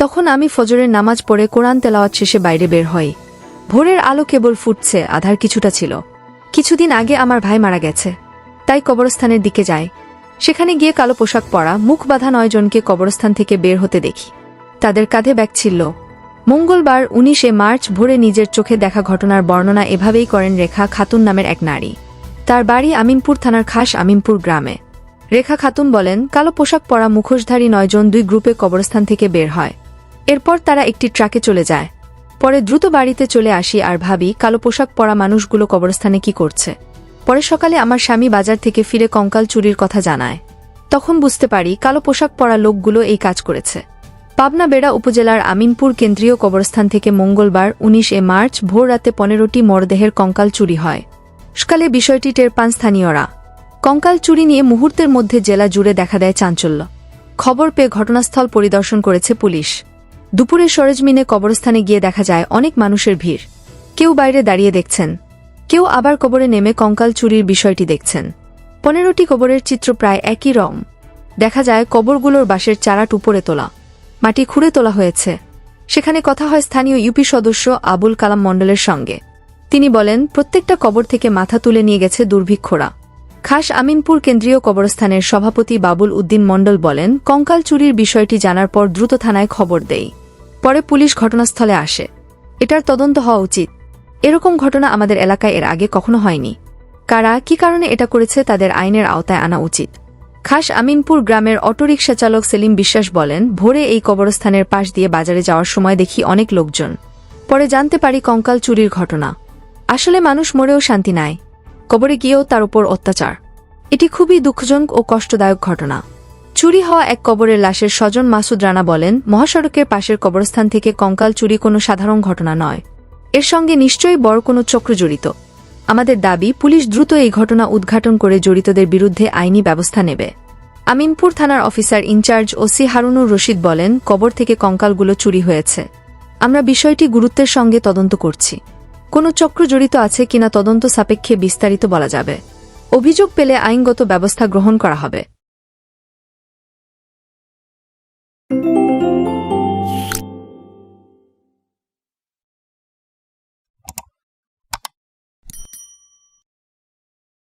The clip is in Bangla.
তখন আমি ফজরের নামাজ পড়ে কোরআন তেলাওয়াত শেষে বাইরে বের হই। ভোরের আলো কেবল ফুটছে, আধার কিছুটা ছিল। কিছুদিন আগে আমার ভাই মারা গেছে। তাই কবরস্থানের দিকে যাই। সেখানে গিয়ে কালো পোশাক পরা, মুখ বাঁধা নয় জনকে কবরস্থান থেকে বের হতে দেখি। তাদের কাঁধে ব্যাগ ছিল মঙ্গলবার উনিশে মার্চ ভোরে নিজের চোখে দেখা ঘটনার বর্ণনা এভাবেই করেন রেখা খাতুন নামের এক নারী। তার বাড়ি আমিনপুর থানার খাস আমিনপুর গ্রামে। রেখা খাতুন বলেন, কালো পোশাক পরা মুখোশধারী নয়জন দুই গ্রুপে কবরস্থান থেকে বের হয়। এরপর তারা একটি ট্রাকে চলে যায়। পরে দ্রুত বাড়িতে চলে আসি আর ভাবি, কালো পোশাক পরা মানুষগুলো কবরস্থানে কি করছে? পরে সকালে আমার স্বামী বাজার থেকে ফিরে কঙ্কাল চুরির কথা জানায়। তখন বুঝতে পারি কালো পোশাক পরা লোকগুলো এই কাজ করেছে। পাবনা বেড়া উপজেলার আমিনপুর কেন্দ্রীয় কবরস্থান থেকে মঙ্গলবার উনিশ এ মার্চ ভোর রাতে পনেরোটি মরদেহের কঙ্কাল চুরি হয়। সকালে বিষয়টি টের পান স্থানীয়রা। কঙ্কাল চুরি নিয়ে মুহূর্তের মধ্যে জেলা জুড়ে দেখা দেয় চাঞ্চল্য। খবর পেয়ে ঘটনাস্থল পরিদর্শন করেছে পুলিশ। দুপুরে সরেজমিনে কবরস্থানে গিয়ে দেখা যায় অনেক মানুষের ভিড়। কেউ বাইরে দাঁড়িয়ে দেখছেন। কেউ আবার কবরে নেমে কঙ্কাল চুরির বিষয়টি দেখছেন। পনেরোটি কবরের চিত্র প্রায় একই রং দেখা যায় কবরগুলোর বাঁশের চারাট উপরে তোলা। মাটি খুঁড়ে তোলা হয়েছে। সেখানে কথা হয় স্থানীয় ইউপি সদস্য আবুল কালাম মণ্ডলের সঙ্গে। তিনি বলেন, প্রত্যেকটা কবর থেকে মাথা তুলে নিয়ে গেছে দুর্ভিক্ষরা। খাস আমিনপুর কেন্দ্রীয় কবরস্থানের সভাপতি বাবুল উদ্দিন মণ্ডল বলেন, কঙ্কাল চুরির বিষয়টি জানার পর দ্রুত থানায় খবর দেই। পরে পুলিশ ঘটনাস্থলে আসে। এটার তদন্ত হওয়া উচিত। এরকম ঘটনা আমাদের এলাকায় এর আগে কখনো হয়নি। কারা, কি কারণে এটা করেছে তাদের আইনের আওতায় আনা উচিত। খাস আমিনপুর গ্রামের অটোরিকশা চালক সেলিম বিশ্বাস বলেন, ভোরে এই কবরস্থানের পাশ দিয়ে বাজারে যাওয়ার সময় দেখি অনেক লোকজন। পরে জানতে পারি কঙ্কাল চুরির ঘটনা। আসলে মানুষ মরেও শান্তি নাই। কবরে গিয়েও তার উপর অত্যাচার। এটি খুবই দুঃখজনক ও কষ্টদায়ক ঘটনা। চুরি হওয়া এক কবরের লাশের স্বজন মাসুদ রানা বলেন, মহাসড়কের পাশের কবরস্থান থেকে কঙ্কাল চুরি কোনো সাধারণ ঘটনা নয়। এর সঙ্গে নিশ্চয়ই বড় কোনো চক্র জড়িত। আমাদের দাবি, পুলিশ দ্রুত এই ঘটনা উদ্ঘাটন করে জড়িতদের বিরুদ্ধে আইনি ব্যবস্থা নেবে। আমিনপুর থানার officer in charge OC Harunur Rashid বলেন, কবর থেকে কঙ্কালগুলো চুরি হয়েছে। আমরা বিষয়টি গুরুত্বের সঙ্গে তদন্ত করছি। কোনো চক্র জড়িত আছে কিনা তদন্ত সাপেক্ষে বিস্তারিত বলা যাবে। অভিযোগ পেলে আইনগত ব্যবস্থা গ্রহণ করা হবে।